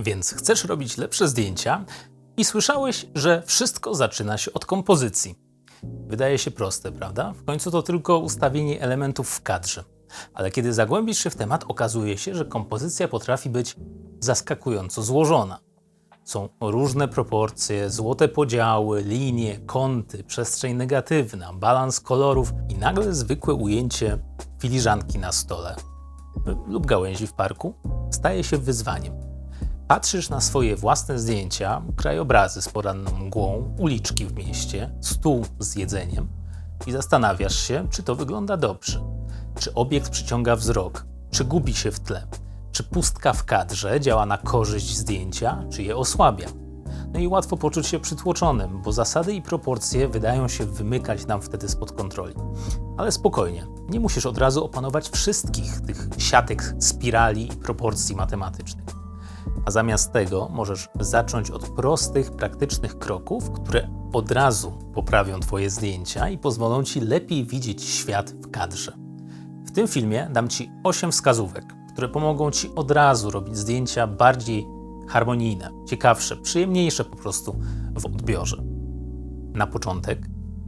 Więc chcesz robić lepsze zdjęcia i słyszałeś, że wszystko zaczyna się od kompozycji. Wydaje się proste, prawda? W końcu to tylko ustawienie elementów w kadrze. Ale kiedy zagłębisz się w temat, okazuje się, że kompozycja potrafi być zaskakująco złożona. Są różne proporcje, złote podziały, linie, kąty, przestrzeń negatywna, balans kolorów i nagle zwykłe ujęcie filiżanki na stole lub gałęzi w parku staje się wyzwaniem. Patrzysz na swoje własne zdjęcia, krajobrazy z poranną mgłą, uliczki w mieście, stół z jedzeniem i zastanawiasz się, czy to wygląda dobrze. Czy obiekt przyciąga wzrok, czy gubi się w tle, czy pustka w kadrze działa na korzyść zdjęcia, czy je osłabia. No i łatwo poczuć się przytłoczonym, bo zasady i proporcje wydają się wymykać nam wtedy spod kontroli. Ale spokojnie, nie musisz od razu opanować wszystkich tych siatek, spirali i proporcji matematycznych. A zamiast tego możesz zacząć od prostych, praktycznych kroków, które od razu poprawią Twoje zdjęcia i pozwolą Ci lepiej widzieć świat w kadrze. W tym filmie dam Ci 8 wskazówek, które pomogą Ci od razu robić zdjęcia bardziej harmonijne, ciekawsze, przyjemniejsze po prostu w odbiorze. Na początek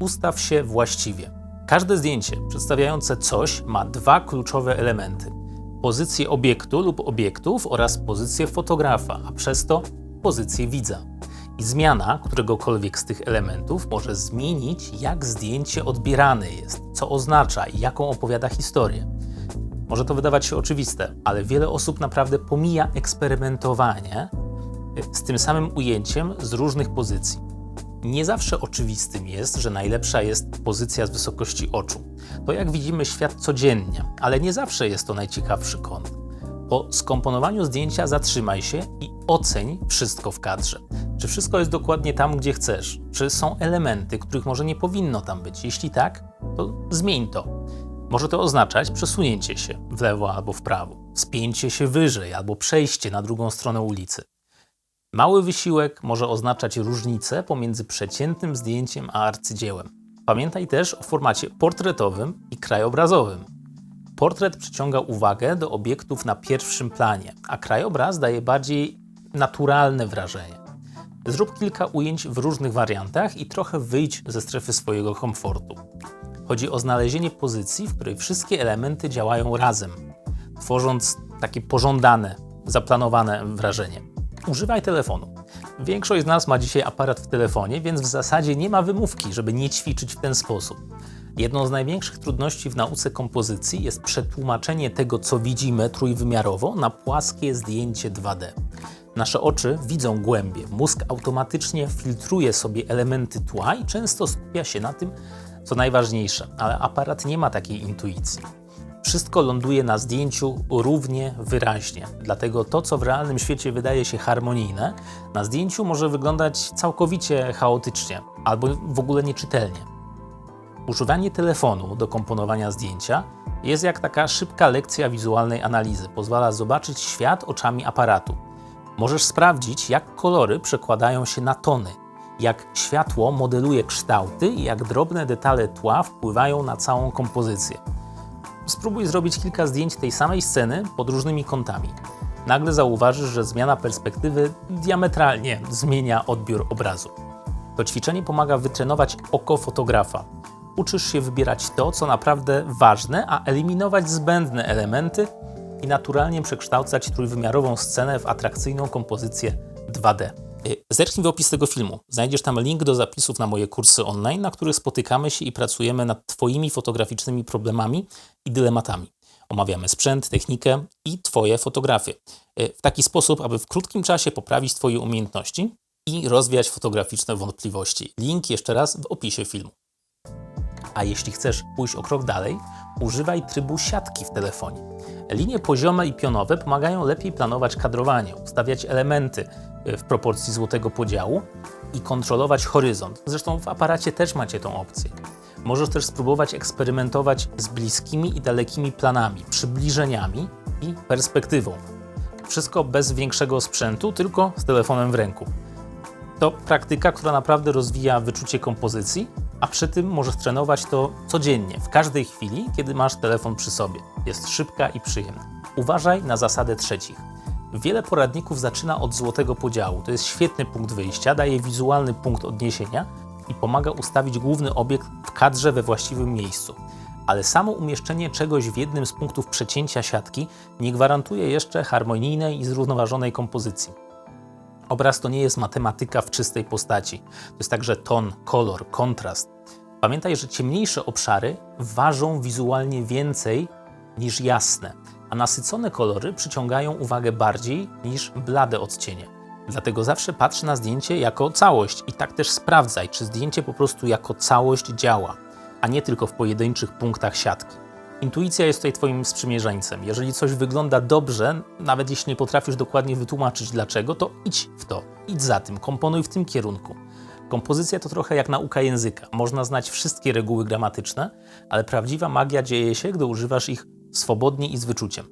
ustaw się właściwie. Każde zdjęcie przedstawiające coś ma dwa kluczowe elementy: pozycję obiektu lub obiektów oraz pozycję fotografa, a przez to pozycję widza. I zmiana któregokolwiek z tych elementów może zmienić, jak zdjęcie odbierane jest, co oznacza i jaką opowiada historię. Może to wydawać się oczywiste, ale wiele osób naprawdę pomija eksperymentowanie z tym samym ujęciem z różnych pozycji. Nie zawsze oczywistym jest, że najlepsza jest pozycja z wysokości oczu. To jak widzimy świat codziennie, ale nie zawsze jest to najciekawszy kąt. Po skomponowaniu zdjęcia zatrzymaj się i oceń wszystko w kadrze. Czy wszystko jest dokładnie tam, gdzie chcesz? Czy są elementy, których może nie powinno tam być? Jeśli tak, to zmień to. Może to oznaczać przesunięcie się w lewo albo w prawo, spięcie się wyżej albo przejście na drugą stronę ulicy. Mały wysiłek może oznaczać różnicę pomiędzy przeciętnym zdjęciem a arcydziełem. Pamiętaj też o formacie portretowym i krajobrazowym. Portret przyciąga uwagę do obiektów na pierwszym planie, a krajobraz daje bardziej naturalne wrażenie. Zrób kilka ujęć w różnych wariantach i trochę wyjdź ze strefy swojego komfortu. Chodzi o znalezienie pozycji, w której wszystkie elementy działają razem, tworząc takie pożądane, zaplanowane wrażenie. Używaj telefonu. Większość z nas ma dzisiaj aparat w telefonie, więc w zasadzie nie ma wymówki, żeby nie ćwiczyć w ten sposób. Jedną z największych trudności w nauce kompozycji jest przetłumaczenie tego, co widzimy trójwymiarowo, na płaskie zdjęcie 2D. Nasze oczy widzą głębie, mózg automatycznie filtruje sobie elementy tła i często skupia się na tym, co najważniejsze, ale aparat nie ma takiej intuicji. Wszystko ląduje na zdjęciu równie wyraźnie, dlatego to, co w realnym świecie wydaje się harmonijne, na zdjęciu może wyglądać całkowicie chaotycznie albo w ogóle nieczytelnie. Używanie telefonu do komponowania zdjęcia jest jak taka szybka lekcja wizualnej analizy. Pozwala zobaczyć świat oczami aparatu. Możesz sprawdzić, jak kolory przekładają się na tony, jak światło modeluje kształty i jak drobne detale tła wpływają na całą kompozycję. Spróbuj zrobić kilka zdjęć tej samej sceny pod różnymi kątami. Nagle zauważysz, że zmiana perspektywy diametralnie zmienia odbiór obrazu. To ćwiczenie pomaga wytrenować oko fotografa. Uczysz się wybierać to, co naprawdę ważne, a eliminować zbędne elementy i naturalnie przekształcać trójwymiarową scenę w atrakcyjną kompozycję 2D. Y, zerknij w opis tego filmu. Znajdziesz tam link do zapisów na moje kursy online, na których spotykamy się i pracujemy nad Twoimi fotograficznymi problemami i dylematami. Omawiamy sprzęt, technikę i Twoje fotografie. Y, w taki sposób, aby w krótkim czasie poprawić Twoje umiejętności i rozwijać fotograficzne wątpliwości. Link jeszcze raz w opisie filmu. A jeśli chcesz pójść o krok dalej, używaj trybu siatki w telefonie. Linie poziome i pionowe pomagają lepiej planować kadrowanie, ustawiać elementy w proporcji złotego podziału i kontrolować horyzont. Zresztą w aparacie też macie tą opcję. Możesz też spróbować eksperymentować z bliskimi i dalekimi planami, przybliżeniami i perspektywą. Wszystko bez większego sprzętu, tylko z telefonem w ręku. To praktyka, która naprawdę rozwija wyczucie kompozycji, a przy tym możesz trenować to codziennie, w każdej chwili, kiedy masz telefon przy sobie. Jest szybka i przyjemna. Uważaj na zasadę trzecich. Wiele poradników zaczyna od złotego podziału. To jest świetny punkt wyjścia, daje wizualny punkt odniesienia i pomaga ustawić główny obiekt w kadrze we właściwym miejscu. Ale samo umieszczenie czegoś w jednym z punktów przecięcia siatki nie gwarantuje jeszcze harmonijnej i zrównoważonej kompozycji. Obraz to nie jest matematyka w czystej postaci. To jest także ton, kolor, kontrast. Pamiętaj, że ciemniejsze obszary ważą wizualnie więcej niż jasne, a nasycone kolory przyciągają uwagę bardziej niż blade odcienie. Dlatego zawsze patrz na zdjęcie jako całość i tak też sprawdzaj, czy zdjęcie po prostu jako całość działa, a nie tylko w pojedynczych punktach siatki. Intuicja jest tutaj Twoim sprzymierzeńcem. Jeżeli coś wygląda dobrze, nawet jeśli nie potrafisz dokładnie wytłumaczyć dlaczego, to idź w to, idź za tym, komponuj w tym kierunku. Kompozycja to trochę jak nauka języka. Można znać wszystkie reguły gramatyczne, ale prawdziwa magia dzieje się, gdy używasz ich swobodnie i z wyczuciem.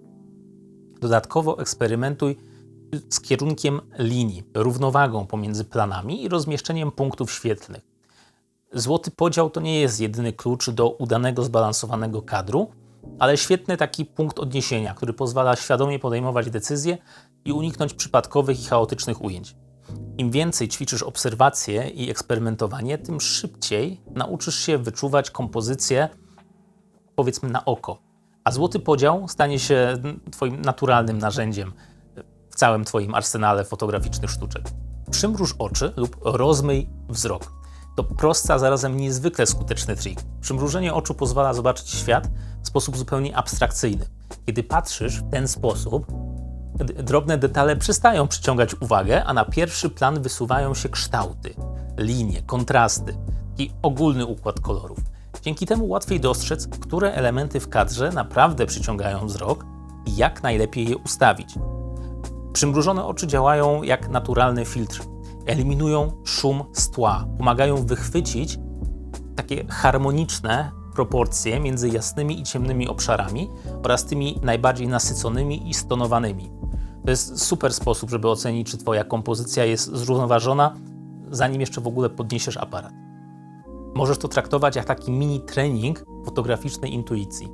Dodatkowo eksperymentuj z kierunkiem linii, równowagą pomiędzy planami i rozmieszczeniem punktów świetlnych. Złoty podział to nie jest jedyny klucz do udanego, zbalansowanego kadru, ale świetny taki punkt odniesienia, który pozwala świadomie podejmować decyzje i uniknąć przypadkowych i chaotycznych ujęć. Im więcej ćwiczysz obserwacje i eksperymentowanie, tym szybciej nauczysz się wyczuwać kompozycję, powiedzmy, na oko. A złoty podział stanie się Twoim naturalnym narzędziem w całym Twoim arsenale fotograficznych sztuczek. Przymruż oczy lub rozmyj wzrok. To prosty, a zarazem niezwykle skuteczny trik. Przymrużenie oczu pozwala zobaczyć świat w sposób zupełnie abstrakcyjny. Kiedy patrzysz w ten sposób, drobne detale przestają przyciągać uwagę, a na pierwszy plan wysuwają się kształty, linie, kontrasty i ogólny układ kolorów. Dzięki temu łatwiej dostrzec, które elementy w kadrze naprawdę przyciągają wzrok i jak najlepiej je ustawić. Przymrużone oczy działają jak naturalny filtr. Eliminują szum z tła, pomagają wychwycić takie harmoniczne proporcje między jasnymi i ciemnymi obszarami oraz tymi najbardziej nasyconymi i stonowanymi. To jest super sposób, żeby ocenić, czy Twoja kompozycja jest zrównoważona, zanim jeszcze w ogóle podniesiesz aparat. Możesz to traktować jak taki mini trening fotograficznej intuicji.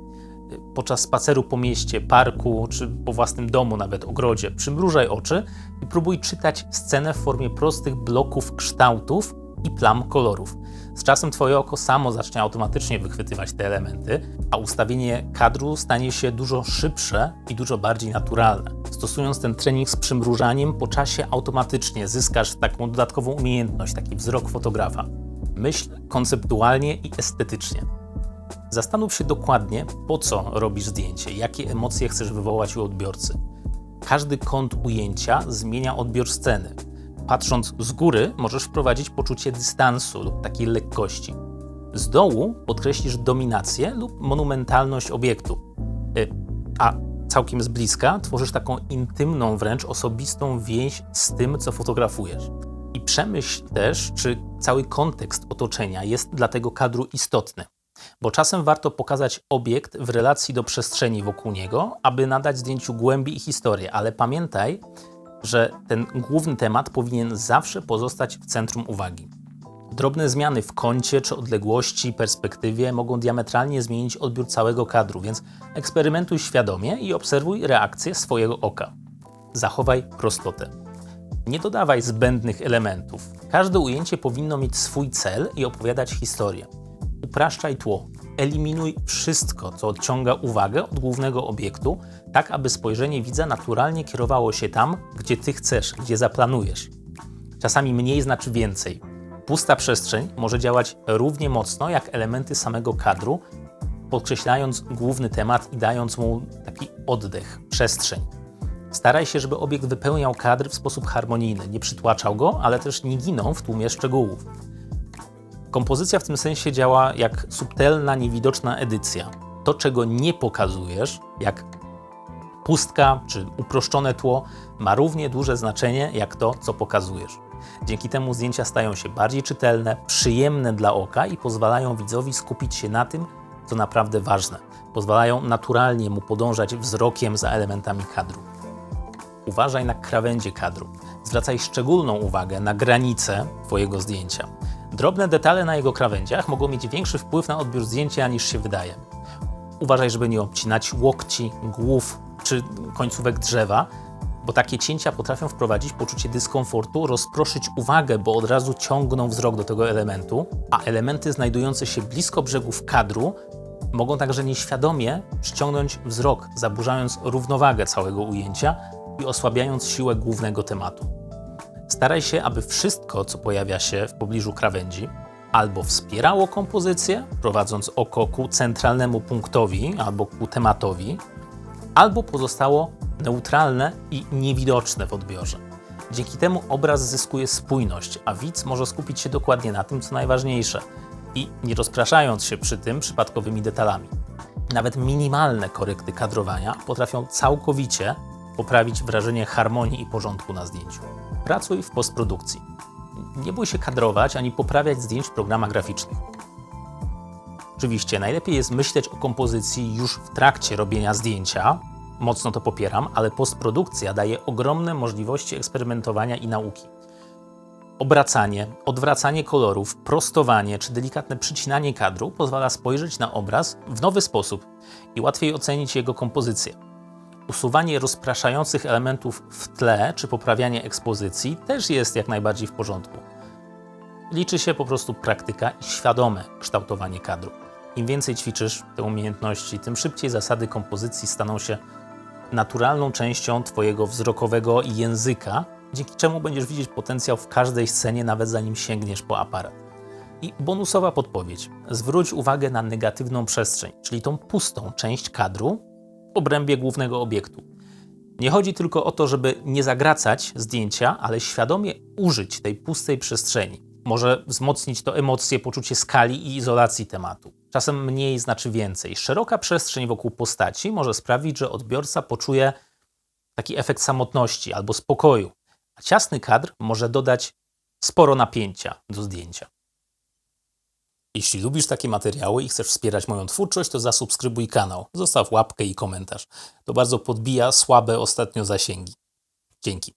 Podczas spaceru po mieście, parku czy po własnym domu, nawet ogrodzie, przymrużaj oczy i próbuj czytać scenę w formie prostych bloków kształtów i plam kolorów. Z czasem Twoje oko samo zacznie automatycznie wychwytywać te elementy, a ustawienie kadru stanie się dużo szybsze i dużo bardziej naturalne. Stosując ten trening z przymrużaniem, po czasie automatycznie zyskasz taką dodatkową umiejętność, taki wzrok fotografa. Myśl konceptualnie i estetycznie. Zastanów się dokładnie, po co robisz zdjęcie, jakie emocje chcesz wywołać u odbiorcy. Każdy kąt ujęcia zmienia odbiór sceny. Patrząc z góry, możesz wprowadzić poczucie dystansu lub takiej lekkości. Z dołu podkreślisz dominację lub monumentalność obiektu. Y, a całkiem z bliska tworzysz taką intymną, wręcz osobistą więź z tym, co fotografujesz. Przemyśl też, czy cały kontekst otoczenia jest dla tego kadru istotny. Bo czasem warto pokazać obiekt w relacji do przestrzeni wokół niego, aby nadać zdjęciu głębi i historię, ale pamiętaj, że ten główny temat powinien zawsze pozostać w centrum uwagi. Drobne zmiany w kącie czy odległości, perspektywie mogą diametralnie zmienić odbiór całego kadru, więc eksperymentuj świadomie i obserwuj reakcję swojego oka. Zachowaj prostotę. Nie dodawaj zbędnych elementów. Każde ujęcie powinno mieć swój cel i opowiadać historię. Upraszczaj tło. Eliminuj wszystko, co odciąga uwagę od głównego obiektu, tak aby spojrzenie widza naturalnie kierowało się tam, gdzie ty chcesz, gdzie zaplanujesz. Czasami mniej znaczy więcej. Pusta przestrzeń może działać równie mocno jak elementy samego kadru, podkreślając główny temat i dając mu taki oddech, przestrzeń. Staraj się, żeby obiekt wypełniał kadr w sposób harmonijny, nie przytłaczał go, ale też nie ginął w tłumie szczegółów. Kompozycja w tym sensie działa jak subtelna, niewidoczna edycja. To, czego nie pokazujesz, jak pustka czy uproszczone tło, ma równie duże znaczenie jak to, co pokazujesz. Dzięki temu zdjęcia stają się bardziej czytelne, przyjemne dla oka i pozwalają widzowi skupić się na tym, co naprawdę ważne. Pozwalają naturalnie mu podążać wzrokiem za elementami kadru. Uważaj na krawędzie kadru. Zwracaj szczególną uwagę na granice Twojego zdjęcia. Drobne detale na jego krawędziach mogą mieć większy wpływ na odbiór zdjęcia niż się wydaje. Uważaj, żeby nie obcinać łokci, głów czy końcówek drzewa, bo takie cięcia potrafią wprowadzić poczucie dyskomfortu, rozproszyć uwagę, bo od razu ciągną wzrok do tego elementu, a elementy znajdujące się blisko brzegów kadru mogą także nieświadomie przyciągnąć wzrok, zaburzając równowagę całego ujęcia i osłabiając siłę głównego tematu. Staraj się, aby wszystko, co pojawia się w pobliżu krawędzi, albo wspierało kompozycję, prowadząc oko ku centralnemu punktowi albo ku tematowi, albo pozostało neutralne i niewidoczne w odbiorze. Dzięki temu obraz zyskuje spójność, a widz może skupić się dokładnie na tym, co najważniejsze i nie rozpraszając się przy tym przypadkowymi detalami. Nawet minimalne korekty kadrowania potrafią całkowicie poprawić wrażenie harmonii i porządku na zdjęciu. Pracuj w postprodukcji. Nie bój się kadrować ani poprawiać zdjęć w programach graficznych. Oczywiście najlepiej jest myśleć o kompozycji już w trakcie robienia zdjęcia. Mocno to popieram, ale postprodukcja daje ogromne możliwości eksperymentowania i nauki. Obracanie, odwracanie kolorów, prostowanie czy delikatne przycinanie kadru pozwala spojrzeć na obraz w nowy sposób i łatwiej ocenić jego kompozycję. Usuwanie rozpraszających elementów w tle czy poprawianie ekspozycji też jest jak najbardziej w porządku. Liczy się po prostu praktyka i świadome kształtowanie kadru. Im więcej ćwiczysz te umiejętności, tym szybciej zasady kompozycji staną się naturalną częścią Twojego wzrokowego języka, dzięki czemu będziesz widzieć potencjał w każdej scenie, nawet zanim sięgniesz po aparat. I bonusowa podpowiedź. Zwróć uwagę na negatywną przestrzeń, czyli tą pustą część kadru obrębie głównego obiektu. Nie chodzi tylko o to, żeby nie zagracać zdjęcia, ale świadomie użyć tej pustej przestrzeni. Może wzmocnić to emocje, poczucie skali i izolacji tematu. Czasem mniej znaczy więcej. Szeroka przestrzeń wokół postaci może sprawić, że odbiorca poczuje taki efekt samotności albo spokoju, a ciasny kadr może dodać sporo napięcia do zdjęcia. Jeśli lubisz takie materiały i chcesz wspierać moją twórczość, to zasubskrybuj kanał, zostaw łapkę i komentarz. To bardzo podbija słabe ostatnio zasięgi. Dzięki.